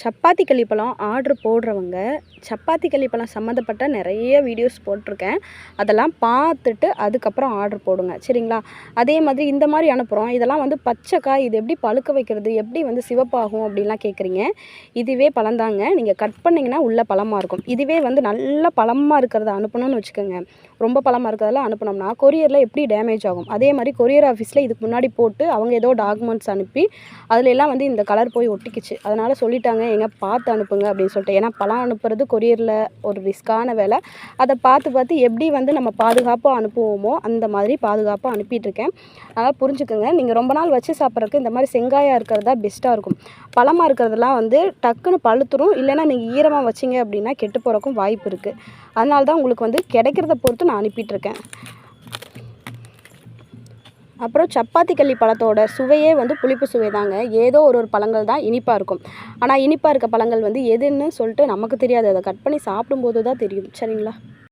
Chapati கள்ளிப்பழம் order போடுறவங்க சப்பாத்தி கள்ளிப்பழம் சம்மந்தப்பட்ட நிறைய வீடியோஸ் போட்டிருக்கேன். அதெல்லாம் பார்த்துட்டு அதுக்கப்புறம் ஆர்டர் போடுங்க. சரிங்களா? அதே மாதிரி இந்த மாதிரி அனுப்புகிறோம் இதெல்லாம் வந்து பச்சைக்காய் இது எப்படி பழுக்க வைக்கிறது எப்படி வந்து சிவப்பாகும் அப்படின்லாம் கேட்குறீங்க. இதுவே பழந்தாங்க நீங்கள் கட் பண்ணிங்கன்னா உள்ளே பழமாக இருக்கும். இதுவே வந்து நல்ல பழமாக இருக்கிறத அனுப்பணும்னு வச்சுக்கோங்க. ரொம்ப பழமாக இருக்கிறதெல்லாம் அனுப்பினோம்னா கொரியரில் எப்படி டேமேஜ் ஆகும்? அதே மாதிரி கொரியர் ஆஃபீஸில் இதுக்கு முன்னாடி போட்டு அவங்க ஏதோ டாக்குமெண்ட்ஸ் அனுப்பி அதிலெல்லாம் வந்து இந்த கலர் போய் ஒட்டிக்கிச்சு. அதனால் சொல்லிட்டாங்க எங்க பார்த்து அனுப்புங்க அப்படின்னு சொல்லிட்டு. ஏன்னா பழம் அனுப்புறது கொரியரில் ஒரு ரிஸ்க்கான வேலை. அதை பார்த்து பார்த்து எப்படி வந்து நம்ம பாதுகாப்பாக அனுப்புவோமோ அந்த மாதிரி பாதுகாப்பாக அனுப்பிட்டுருக்கேன். அதனால் புரிஞ்சுக்கோங்க. நீங்கள் ரொம்ப நாள் வச்சு சாப்பிட்றதுக்கு இந்த மாதிரி செங்காயாக இருக்கிறதா பெஸ்ட்டாக இருக்கும். பழமாக இருக்கிறதெல்லாம் வந்து டக்குன்னு பழுத்துரும். இல்லைன்னா நீங்கள் ஈரமாக வச்சிங்க அப்படின்னா கெட்டு போகிறக்கும் வாய்ப்பு இருக்குது அதனால தான் உங்களுக்கு வந்து கிடைக்கிறத பொறுத்து நான் அனுப்பிட்டுருக்கேன். அப்புறம் சப்பாத்தி கள்ளி பழத்தோட சுவையே வந்து புளிப்பு சுவை தாங்க ஏதோ ஒரு ஒரு பழங்கள் தான் இனிப்பாக இருக்கும். ஆனால் இனிப்பாக இருக்க பழங்கள் வந்து எதுன்னு சொல்லிட்டு நமக்கு தெரியாது. அதை கட் பண்ணி சாப்பிடும்போது தான் தெரியும். சரிங்களா?